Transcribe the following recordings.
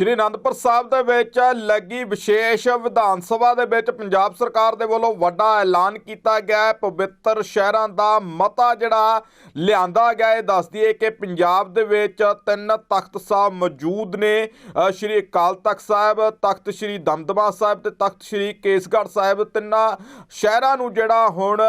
ਸ਼੍ਰੀ ਅਨੰਦਪੁਰ ਸਾਹਿਬ ਦੇ ਵਿੱਚ ਲੱਗੀ ਵਿਸ਼ੇਸ਼ ਵਿਧਾਨ ਸਭਾ ਦੇ ਵਿੱਚ ਪੰਜਾਬ ਸਰਕਾਰ ਦੇ ਵੱਲੋਂ ਵੱਡਾ ਐਲਾਨ ਕੀਤਾ ਗਿਆ ਹੈ। ਪਵਿੱਤਰ ਸ਼ਹਿਰਾਂ ਦਾ ਮਤਾ ਜਿਹੜਾ ਲਿਆਂਦਾ ਗਿਆ ਹੈ। ਦੱਸ ਦਈਏ ਕਿ ਪੰਜਾਬ ਦੇ ਵਿੱਚ ਤਿੰਨ ਤਖਤ ਸਾਹਿਬ ਮੌਜੂਦ ਨੇ। ਸ਼੍ਰੀ ਅਕਾਲ ਤਖਤ ਸਾਹਿਬ, ਤਖਤ ਸ਼੍ਰੀ ਦਮਦਮਾ ਸਾਹਿਬ ਤੇ ਤਖਤ ਸ਼੍ਰੀ ਕੇਸਗੜ੍ਹ ਸਾਹਿਬ ਤਿੰਨਾਂ ਸ਼ਹਿਰਾਂ ਨੂੰ ਜਿਹੜਾ ਹੁਣ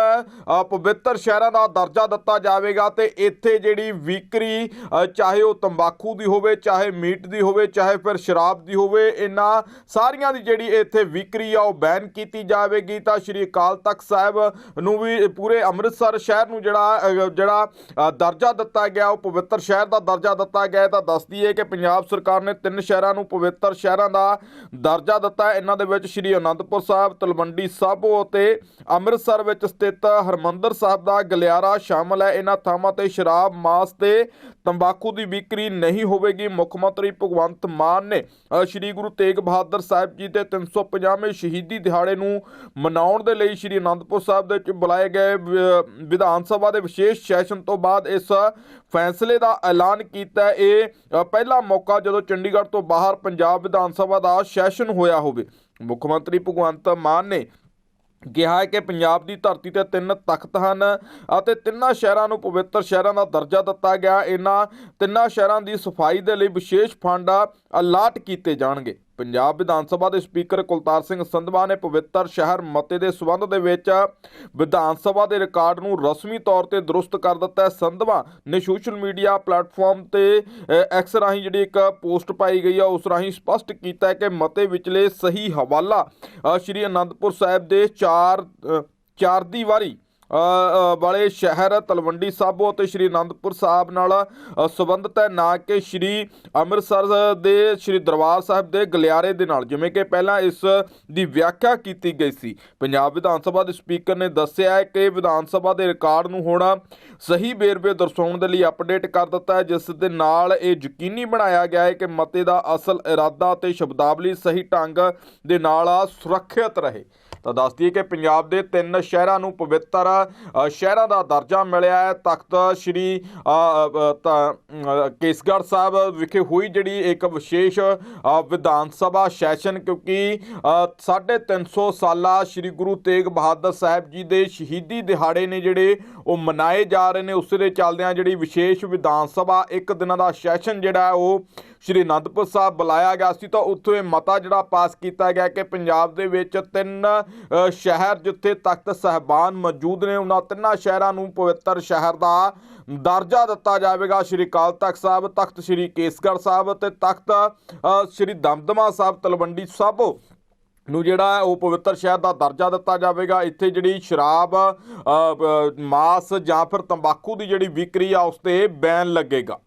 ਪਵਿੱਤਰ ਸ਼ਹਿਰਾਂ ਦਾ ਦਰਜਾ ਦਿੱਤਾ ਜਾਵੇਗਾ ਤੇ ਇੱਥੇ ਜਿਹੜੀ ਵਿਕਰੀ ਚਾਹੇ ਉਹ ਤੰਬਾਕੂ ਦੀ ਹੋਵੇ, ਚਾਹੇ ਮੀਟ ਦੀ ਹੋਵੇ, ਚਾਹੇ ਫਿਰ ਸ਼ਰਾਬ ਦੀ ਹੋਵੇ, ਇਹਨਾਂ ਸਾਰੀਆਂ ਦੀ ਜਿਹੜੀ ਇੱਥੇ ਵਿਕਰੀ ਆ, ਉਹ ਬੈਨ ਕੀਤੀ ਜਾਵੇਗੀ। ਤਾਂ ਸ਼੍ਰੀ ਅਕਾਲ ਤਖਤ ਸਾਹਿਬ ਨੂੰ ਵੀ ਪੂਰੇ ਅੰਮ੍ਰਿਤਸਰ ਸ਼ਹਿਰ ਨੂੰ ਜਿਹੜਾ ਜਿਹੜਾ ਦਰਜਾ ਦਿੱਤਾ ਗਿਆ, ਉਹ ਪਵਿੱਤਰ ਸ਼ਹਿਰ ਦਾ ਦਰਜਾ ਦਿੱਤਾ ਗਿਆ। ਹੈ ਤਾਂ ਦੱਸਦੀ ਹੈ ਕਿ ਪੰਜਾਬ ਸਰਕਾਰ ਨੇ ਤਿੰਨ ਸ਼ਹਿਰਾਂ ਨੂੰ ਪਵਿੱਤਰ ਸ਼ਹਿਰਾਂ ਦਾ ਦਰਜਾ ਦਿੱਤਾ। ਇਹਨਾਂ ਦੇ ਵਿੱਚ ਸ਼੍ਰੀ ਅਨੰਦਪੁਰ ਸਾਹਿਬ, ਤਲਵੰਡੀ ਸਾਬੋ ਅਤੇ ਅੰਮ੍ਰਿਤਸਰ ਵਿੱਚ ਸਥਿਤ ਹਰਮੰਦਰ ਸਾਹਿਬ ਦਾ ਗਲਿਆਰਾ ਸ਼ਾਮਲ ਹੈ। ਇਹਨਾਂ ਥਾਵਾਂ ਤੇ ਸ਼ਰਾਬ, ਮਾਸ ਤੇ ਤੰਬਾਕੂ ਦੀ ਵਿਕਰੀ ਨਹੀਂ ਹੋਵੇਗੀ। ਮੁੱਖ ਮੰਤਰੀ ਭਗਵੰਤ ਮਾਨ ਨੇ। ਸ਼੍ਰੀ ਗੁਰੂ ਤੇਗ ਬਹਾਦਰ ਸਾਹਿਬ ਜੀ ਦੇ 350ਵੇਂ ਸ਼ਹੀਦੀ ਦਿਹਾੜੇ ਨੂੰ ਮਨਾਉਣ ਦੇ ਲਈ ਸ਼੍ਰੀ ਅਨੰਦਪੁਰ ਸਾਹਿਬ ਦੇ ਵਿੱਚ ਬੁਲਾਏ ਗਏ ਵਿਧਾਨ ਸਭਾ ਦੇ ਵਿਸ਼ੇਸ਼ ਸੈਸ਼ਨ ਤੋਂ ਬਾਅਦ ਇਸ ਫੈਸਲੇ ਦਾ ਐਲਾਨ ਕੀਤਾ। ਇਹ ਪਹਿਲਾ ਮੌਕਾ ਜਦੋਂ ਚੰਡੀਗੜ੍ਹ ਤੋਂ ਬਾਹਰ ਪੰਜਾਬ ਵਿਧਾਨ ਸਭਾ ਦਾ ਸੈਸ਼ਨ ਹੋਇਆ ਹੋਵੇ। ਮੁੱਖ ਮੰਤਰੀ ਭਗਵੰਤ ਮਾਨ ਨੇ ਕਿਹਾ ਹੈ ਕਿ ਪੰਜਾਬ ਦੀ ਧਰਤੀ ਤੇ ਤਿੰਨ ਤਖਤ ਹਨ ਅਤੇ ਤਿੰਨਾਂ ਸ਼ਹਿਰਾਂ ਨੂੰ ਪਵਿੱਤਰ ਸ਼ਹਿਰਾਂ ਦਾ ਦਰਜਾ ਦਿੱਤਾ ਗਿਆ। ਇਹਨਾਂ ਤਿੰਨਾਂ ਸ਼ਹਿਰਾਂ ਦੀ ਸਫ਼ਾਈ ਦੇ ਲਈ ਵਿਸ਼ੇਸ਼ ਫੰਡ ਅਲਾਟ ਕੀਤੇ ਜਾਣਗੇ। ਪੰਜਾਬ ਵਿਧਾਨ ਸਭਾ ਦੇ ਸਪੀਕਰ ਕੁਲਤਾਰ ਸਿੰਘ ਸੰਧਵਾ ਨੇ ਪਵਿੱਤਰ ਸ਼ਹਿਰ ਮਤੇ ਦੇ ਸਬੰਧ ਦੇ ਵਿੱਚ ਵਿਧਾਨ ਸਭਾ ਦੇ ਰਿਕਾਰਡ ਨੂੰ ਰਸਮੀ ਤੌਰ ਤੇ ਦਰੁਸਤ ਕਰ ਦਿੱਤਾ ਹੈ। ਸੰਧਵਾ ਨੇ ਸੋਸ਼ਲ ਮੀਡੀਆ ਪਲੇਟਫਾਰਮ ਤੇ ਐਕਸ ਰਾਹੀਂ ਜਿਹੜੀ ਇੱਕ ਪੋਸਟ ਪਾਈ ਗਈ ਆ ਉਸ ਰਾਹੀਂ ਸਪਸ਼ਟ ਕੀਤਾ ਹੈ ਕਿ ਮਤੇ ਵਿਚਲੇ ਸਹੀ ਹਵਾਲਾ ਸ਼੍ਰੀ ਅਨੰਦਪੁਰ ਸਾਹਿਬ ਦੇ ਚਾਰ ਅ, ਚਾਰ ਦੀ ਵਾਰੀ ਵਾਲੇ ਸ਼ਹਿਰ ਤਲਵੰਡੀ ਸਾਬੋ ਅਤੇ ਸ਼੍ਰੀ ਅਨੰਦਪੁਰ ਸਾਹਿਬ ਨਾਲ ਅ, ਸੰਬੰਧਿਤ ਹੈ। ਨਾ ਕਿ ਸ਼੍ਰੀ ਅੰਮ੍ਰਿਤਸਰ ਦੇ ਸ਼੍ਰੀ ਦਰਬਾਰ ਸਾਹਿਬ ਦੇ ਗਲਿਆਰੇ ਦੇ ਨਾਲ ਜਿਵੇਂ ਕਿ ਪਹਿਲਾਂ ਇਸ ਦੀ ਵਿਆਖਿਆ ਕੀਤੀ ਗਈ ਸੀ। ਪੰਜਾਬ ਵਿਧਾਨ ਸਭਾ ਦੇ ਸਪੀਕਰ ਨੇ ਦੱਸਿਆ ਹੈ ਕਿ ਵਿਧਾਨ ਸਭਾ ਦੇ ਰਿਕਾਰਡ ਨੂੰ ਹੁਣ ਸਹੀ ਵੇਰਵੇ ਦਰਸਾਉਣ ਦੇ ਲਈ ਅਪਡੇਟ ਕਰ ਦਿੱਤਾ ਹੈ ਜਿਸ ਦੇ ਨਾਲ ਇਹ ਯਕੀਨੀ ਬਣਾਇਆ ਗਿਆ ਹੈ ਕਿ ਮਤੇ ਦਾ ਅਸਲ ਇਰਾਦਾ ਤੇ ਸ਼ਬਦਾਵਲੀ ਸਹੀ ਢੰਗ ਦੇ ਨਾਲ ਸੁਰੱਖਿਅਤ ਰਹੇ। ਤਾਂ ਦੱਸ ਦਈਏ ਕਿ ਪੰਜਾਬ ਦੇ ਤਿੰਨ ਸ਼ਹਿਰਾਂ ਨੂੰ ਪਵਿੱਤਰ ਸ਼ਹਿਰਾਂ ਦਾ ਦਰਜਾ ਮਿਲਿਆ ਹੈ। ਤਖਤ ਸ੍ਰੀ ਕੇਸਗੜ੍ਹ ਸਾਹਿਬ ਵਿਖੇ ਹੋਈ ਜਿਹੜੀ ਇੱਕ ਵਿਸ਼ੇਸ਼ ਵਿਧਾਨ ਸਭਾ ਸੈਸ਼ਨ ਕਿਉਂਕਿ ਅ, 350 ਸਾਲਾ ਸ੍ਰੀ ਗੁਰੂ ਤੇਗ ਬਹਾਦਰ ਸਾਹਿਬ ਜੀ ਦੇ ਸ਼ਹੀਦੀ ਦਿਹਾੜੇ ਨੇ ਜਿਹੜੇ ਉਹ ਮਨਾਏ ਜਾ ਰਹੇ ਨੇ। ਉਸ ਦੇ ਚੱਲਦਿਆਂ ਜਿਹੜੀ ਵਿਸ਼ੇਸ਼ ਵਿਧਾਨ ਸਭਾ ਇੱਕ ਦਿਨਾਂ ਦਾ ਸੈਸ਼ਨ ਜਿਹੜਾ ਉਹ ਸ਼੍ਰੀ ਅਨੰਦਪੁਰ ਸਾਹਿਬ ਬੁਲਾਇਆ ਗਿਆ ਸੀ ਤਾਂ ਉੱਥੋਂ ਇਹ ਮਤਾ ਜਿਹੜਾ ਪਾਸ ਕੀਤਾ ਗਿਆ ਕਿ ਪੰਜਾਬ ਦੇ ਵਿੱਚ ਤਿੰਨ ਸ਼ਹਿਰ ਜਿੱਥੇ ਤਖਤ ਸਹਿਬਾਨ ਮੌਜੂਦ ਨੇ, ਉਹਨਾਂ ਤਿੰਨਾਂ ਸ਼ਹਿਰਾਂ ਨੂੰ ਪਵਿੱਤਰ ਸ਼ਹਿਰ ਦਾ ਦਰਜਾ ਦਿੱਤਾ ਜਾਵੇਗਾ। ਸ਼੍ਰੀ ਅਕਾਲ ਤਖਤ ਸਾਹਿਬ, ਤਖਤ ਸ਼੍ਰੀ ਕੇਸਗੜ੍ਹ ਸਾਹਿਬ ਤੇ ਤਖਤ ਸ਼੍ਰੀ ਦਮਦਮਾ ਸਾਹਿਬ, ਤਲਵੰਡੀ ਸਾਬੋ ਨੂੰ ਜਿਹੜਾ ਉਹ ਪਵਿੱਤਰ ਸ਼ਹਿਰ ਦਾ ਦਰਜਾ ਦਿੱਤਾ ਜਾਵੇਗਾ। ਇੱਥੇ ਜਿਹੜੀ ਸ਼ਰਾਬ ਮਾਸ ਜਾਂ ਫਿਰ ਤੰਬਾਕੂ ਦੀ ਜਿਹੜੀ ਵਿਕਰੀ ਆ, ਉਸ ਤੇ ਬੈਨ ਲੱਗੇਗਾ।